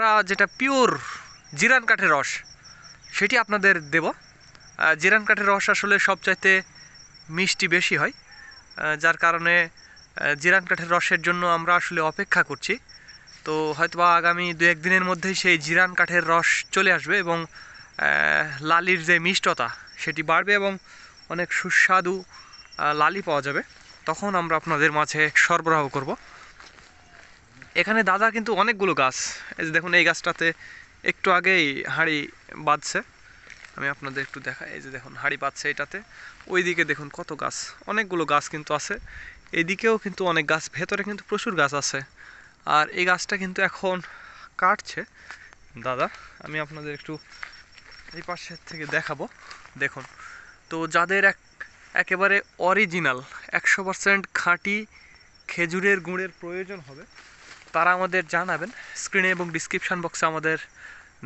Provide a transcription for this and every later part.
আমরা যেটা পিওর জিরান কাঠের রস, সেটি আপনাদের দেব। জিরান কাঠের রস আসলে সবচাইতে মিষ্টি বেশি হয়। যার কারণে জিরান কাঠের রসের জন্য আমরা আসলে অপেক্ষা করছি। তো হয়তোবা আগামী দু একদিনের মধ্যেই সেই জিরান কাঠের রস চলে আসবে এবং লালির যে মিষ্টতা, সেটি বাড়বে এবং অনেক সুস্বাদু লালি পাওয়া যাবে। তখন আমরা আপনাদের মাঝে সরবরাহ করব। এখানে দাদা কিন্তু অনেকগুলো গাছ। এই যে দেখুন, এই গাছটাতে একটু আগেই হাঁড়ি বাঁধছে। আমি আপনাদের একটু দেখা এই যে দেখুন, হাঁড়ি বাঁধছে এটাতে। ওইদিকে দেখুন কত গাছ, অনেকগুলো গাছ কিন্তু আছে। এদিকেও কিন্তু অনেক গাছ, ভেতরে কিন্তু প্রচুর গাছ আছে। আর এই গাছটা কিন্তু এখন কাটছে। দাদা, আমি আপনাদের একটু এই পাশের থেকে দেখাবো। দেখুন, তো যাদের এক, একেবারে অরিজিনাল একশো পার্সেন্ট খাঁটি খেজুরের গুড়ের প্রয়োজন হবে তারা আমাদের জানাবেন। স্ক্রিনে এবং ডিসক্রিপশান বক্সে আমাদের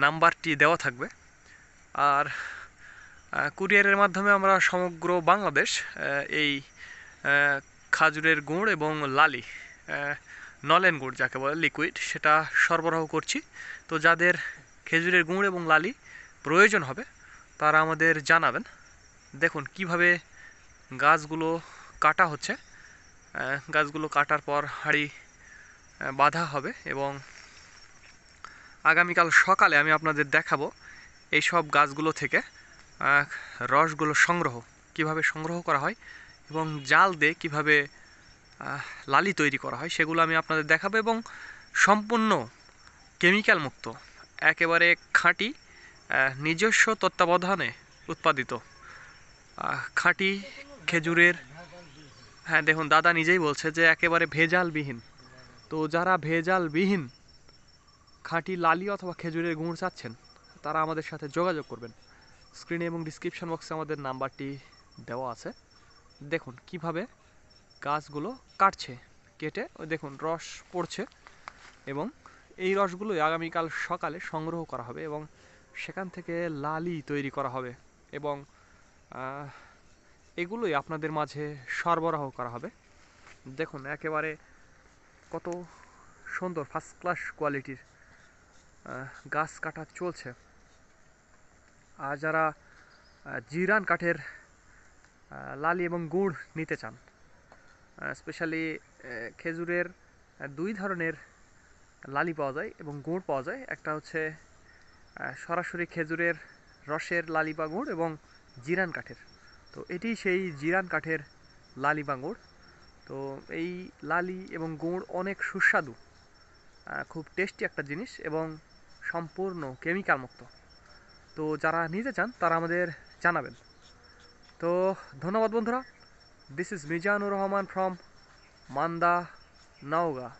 নাম্বারটি দেওয়া থাকবে। আর কুরিয়ারের মাধ্যমে আমরা সমগ্র বাংলাদেশ এই খাজুরের গুড় এবং লালি নলেন গুড় যাকে বলে লিকুইড সেটা সরবরাহ করছি। তো যাদের খেজুরের গুড় এবং লালি প্রয়োজন হবে, তারা আমাদের জানাবেন। দেখুন কীভাবে গাছগুলো কাটা হচ্ছে। গাছগুলো কাটার পর হাঁড়ি বাঁধা হবে এবং আগামীকাল সকালে আমি আপনাদের দেখাবো এই সব গাছগুলো থেকে রসগুলো সংগ্রহ, কীভাবে সংগ্রহ করা হয় এবং জাল দিয়ে কীভাবে লালি তৈরি করা হয় সেগুলো আমি আপনাদের দেখাবো এবং সম্পূর্ণ কেমিক্যাল মুক্ত, একেবারে খাঁটি নিজস্ব তত্ত্বাবধানে উৎপাদিত। খাঁটি খেজুরের হ্যাঁ দেখুন, দাদা নিজেই বলছে যে একেবারে ভেজালবিহীন। তো যারা ভেজালবিহীন খাঁটি লালি অথবা খেজুরের গুড় চাচ্ছেন, তারা আমাদের সাথে যোগাযোগ করবেন। স্ক্রিনে এবং ডিসক্রিপশন বক্সে আমাদের নাম্বারটি দেওয়া আছে। দেখুন কীভাবে গাছগুলো কাটছে, কেটে দেখুন রস পড়ছে এবং এই রসগুলোই আগামীকাল সকালে সংগ্রহ করা হবে এবং সেখান থেকে লালি তৈরি করা হবে এবং এগুলোই আপনাদের মাঝে সরবরাহ করা হবে। দেখুন একেবারে কত সুন্দর ফার্স্ট ক্লাস কোয়ালিটির গাছ কাটা চলছে। আর যারা জিরান কাঠের লালি এবং গুড় নিতে চান স্পেশালি খেজুরের দুই ধরনের লালি পাওয়া যায় এবং গুড় পাওয়া যায়। একটা হচ্ছে সরাসরি খেজুরের রসের লালি বা গুড় এবং জিরান কাঠের। তো এটি সেই জিরান কাঠের লালি বা গুড়। তো এই লালি এবং গুড় অনেক সুস্বাদু খুব টেস্টি একটা জিনিস এবং সম্পূর্ণ কেমিক্যাল মুক্ত। তো যারা নিতে চান, তারা আমাদের জানাবেন। তো ধন্যবাদ বন্ধুরা। This is Mizanur Rahman from Manda, Naogaon.